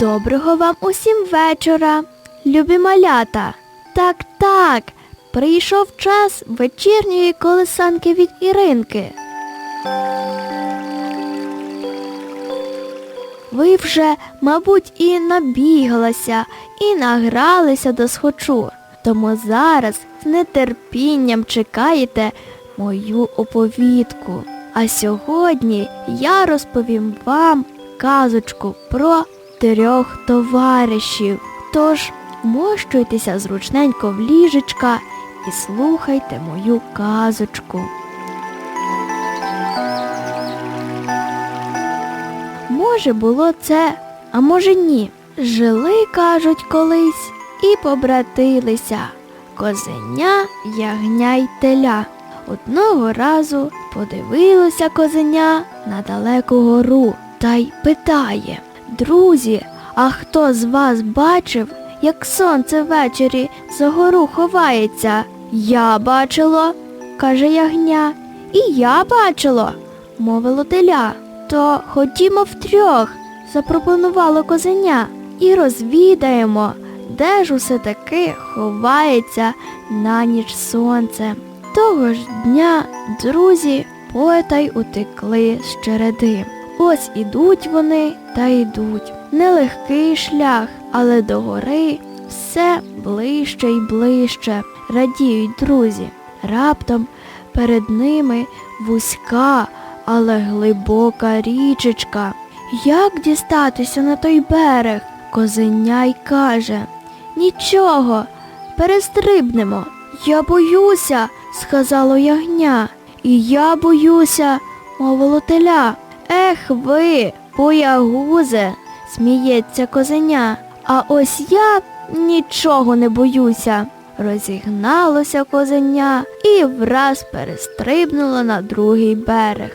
Доброго вам усім вечора, любі малята. Так, так, прийшов час вечірньої колесанки від Іринки. Ви вже, мабуть, і набігалися, і награлися до схочу. Тому зараз з нетерпінням чекаєте мою оповідку. А сьогодні я розповім вам казочку про трьох товаришів. Тож мощуйтеся зручненько в ліжечка і слухайте мою казочку. Може, було це, а може ні. Жили, кажуть, колись і побратилися. Козеня, ягня й теля. Одного разу подивилося козеня на далеку гору та й питає Друзі, а хто з вас бачив, як сонце ввечері за гору ховається? Я бачило, каже ягня. І я бачило, мовило теля. То ходімо втрьох, запропонувало козеня, і розвідаємо, де ж усе таки ховається на ніч сонце. Того ж дня друзі потай утекли з череди. Ось ідуть вони та йдуть. Нелегкий шлях, але до гори все ближче й ближче. Радіють друзі. Раптом перед ними вузька, але глибока річечка. Як дістатися на той берег? Козеня й каже. Нічого, перестрибнемо. Я боюся, сказало ягня. І я боюся, мовило теля. Ех ви, боягузе, сміється козеня. А ось я нічого не боюся. Розігналося козеня і враз перестрибнуло на другий берег.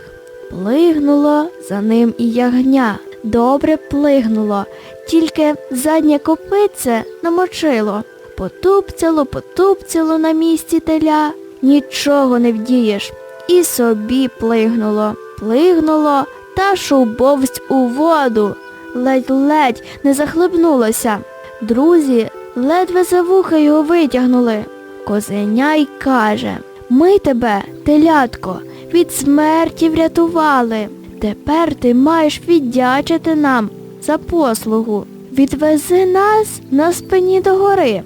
Плигнуло за ним і ягня. Добре плигнуло, тільки заднє копице намочило. Потупцяло, потупцяло на місці теля, нічого не вдієш. І собі плигнуло, плигнуло та шубовсть у воду. Ледь-ледь не захлебнулося. Друзі ледве за вуха його витягнули. Козеня й каже Ми тебе, телятко, від смерті врятували. Тепер ти маєш віддячити нам за послугу. Відвези нас на спині до гори.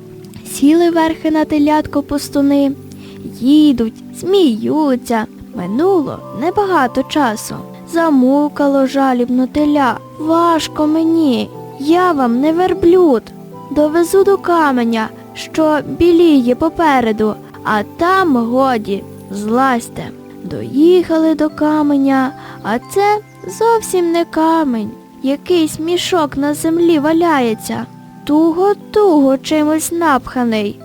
Сіли верхи на телятко пустуни, їдуть, сміються. Минуло небагато часу. Замукало жалібно теля. Важко мені, я вам не верблюд. Довезу до каменя, що біліє попереду, а там годі, злазьте. Доїхали до каменя, а це зовсім не камень. Якийсь мішок на землі валяється, туго-туго чимось напханий.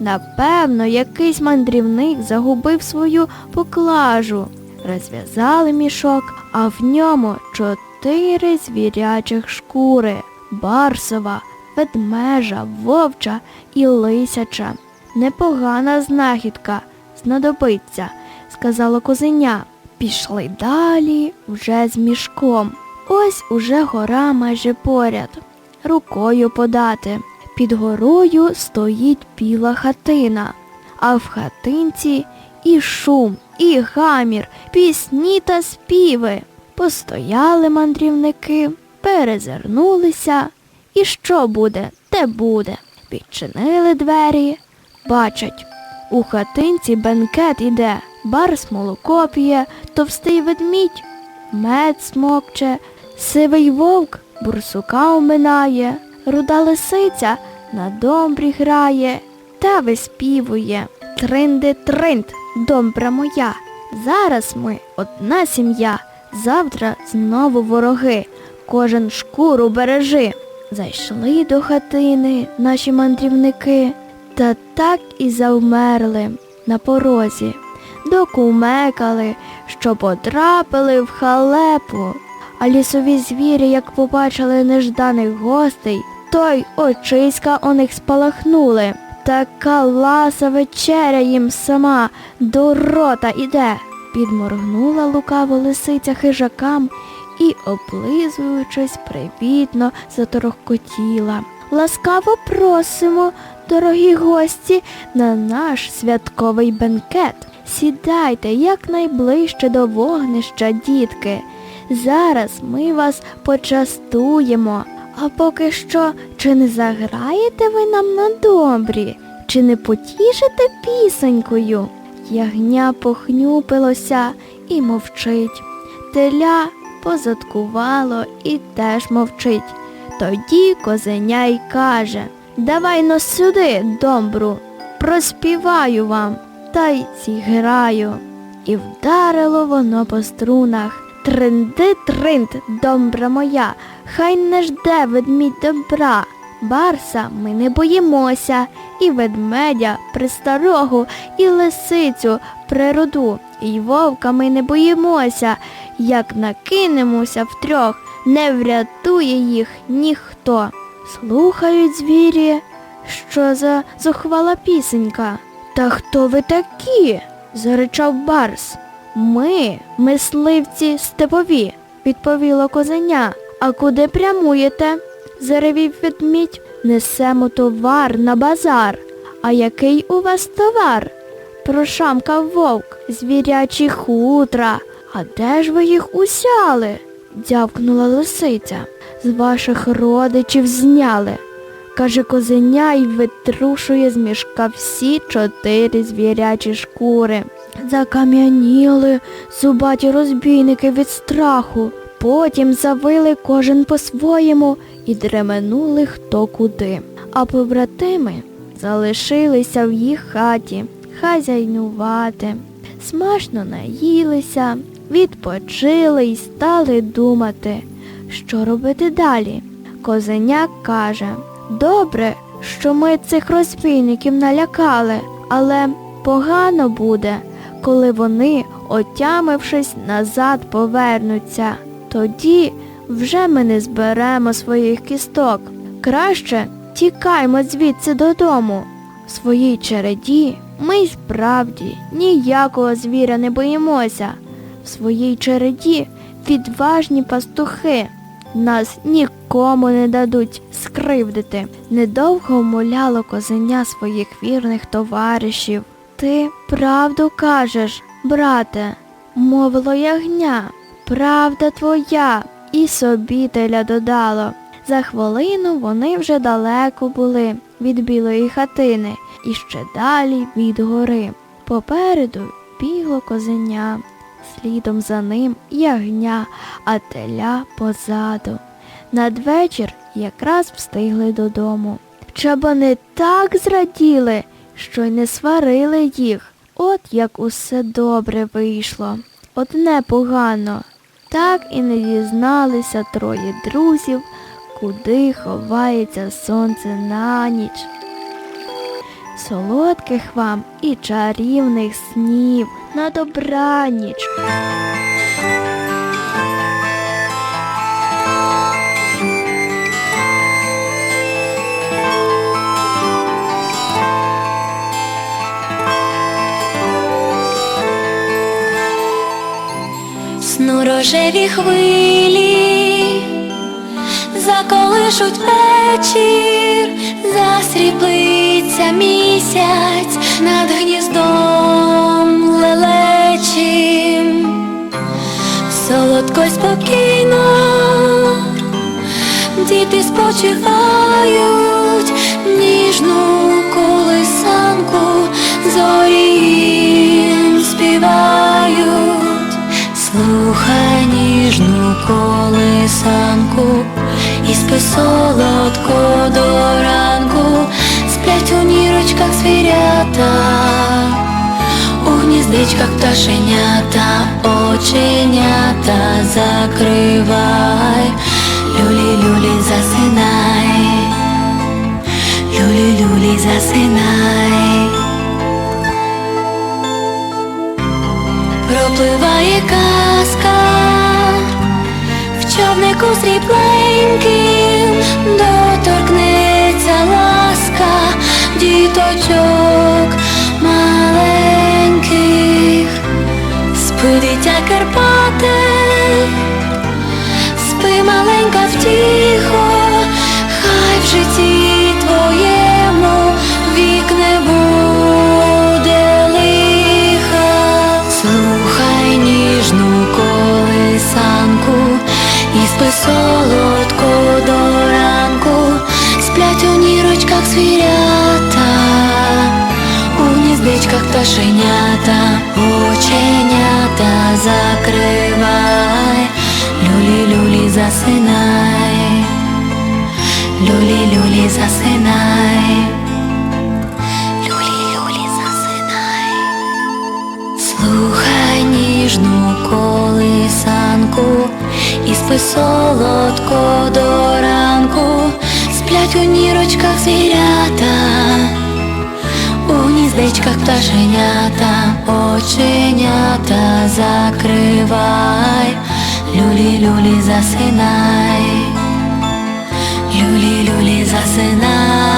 Напевно, якийсь мандрівник загубив свою поклажу. Розв'язали мішок, а в ньому чотири звірячих шкури барсова, ведмежа, вовча і лисяча. Непогана знахідка, знадобиться, сказала козеня. Пішли далі вже з мішком. Ось уже гора майже поряд. Рукою подати. Під горою стоїть біла хатина, а в хатинці і шум, і гамір, пісні та співи. Постояли мандрівники, перезирнулися. І що буде, те буде. Відчинили двері, бачать, у хатинці бенкет іде, барс молоко п'є, товстий ведмідь, мед смокче, сивий вовк бурсука оминає, руда лисиця на домбрі грає та виспівує. Тринди домбра моя. Зараз ми одна сім'я, завтра знову вороги, кожен шкуру бережи. Зайшли до хатини наші мандрівники, та так і завмерли на порозі, докумекали, що потрапили в халепу. А лісові звірі, як побачили нежданих гостей, то й очиська у них спалахнули. Така ласа вечеря їм сама до рота іде. Підморгнула лукаво лисиця хижакам і, облизуючись, привітно заторохкотіла. Ласкаво просимо, дорогі гості, на наш святковий бенкет. Сідайте якнайближче до вогнища, дітки. Зараз ми вас почастуємо. А поки що, чи не заграєте ви нам на добрі, чи не потішите пісенькою? Ягня похнюпилося і мовчить. Теля позадкувало і теж мовчить. Тоді козеня й каже Давай но сюди, добру, проспіваю вам, та й зіграю. І вдарило воно по струнах. Тринди тринд, добра моя, хай не жде ведмідь добра. Барса ми не боїмося, і ведмедя пристарогу, і лисицю природу, і вовка ми не боїмося. Як накинемося втрьох, не врятує їх ніхто. Слухають звірі, що за зухвала пісенька. Та хто ви такі? заричав Барс. Ми, мисливці степові, відповіло козеня. А куди прямуєте? заревів ведмідь. Несемо товар на базар. А який у вас товар? Прошамкав вовк, звірячі хутра. А де ж ви їх усяли? дявкнула лисиця. З ваших родичів зняли. Каже козеня і витрушує з мішка всі чотири звірячі шкури. Закам'яніли зубаті розбійники від страху. Потім завили кожен по-своєму і дременули хто куди. А побратими залишилися в їх хаті хазяйнувати. Смачно наїлися, відпочили і стали думати, що робити далі. Козеняк каже, добре, що ми цих розбійників налякали, але погано буде, коли вони, отямившись, назад повернуться. Тоді вже ми не зберемо своїх кісток. Краще тікаймо звідси додому. В своїй череді ми й справді ніякого звіря не боїмося. В своїй череді відважні пастухи. Нас нікому не дадуть скривдити. Недовго умоляло козеня своїх вірних товаришів. Ти правду кажеш, брате, мовило ягня. Правда твоя, і собі теля додало. За хвилину вони вже далеко були від білої хатини і ще далі від гори. Попереду бігло козеня, слідом за ним ягня, а теля позаду. Надвечір якраз встигли додому. Чабани так зраділи, що й не сварили їх. От як усе добре вийшло. Одне погано. Так і не дізналися троє друзів, куди ховається сонце на ніч. Солодких вам і чарівних снів на добраніч. Рожеві хвилі, заколишуть вечір, засріплиться місяць над гніздом лелечим, солодко й спокійно, діти спочивають, ніжну колисанку зорі колисанку і спи солодко до ранку, сплять у нірочках звірята, у гніздечках пташенята, оченята закривай, люлі, люлі, засинай, люлі, люлі, засинай. Пропливає в човнику срібленьким, доторкнеться ласка діточок пташенята, оченята закривай, люлі-люлі засинай, люлі-люлі засинай, люлі-люлі засинай. Слухай ніжну колисанку і спи солодко до ранку, сплять у нірочках звірята, гніздечках пташенята, оченята закривай, люлі, люлі, засинай, люлі, люлі, засинай.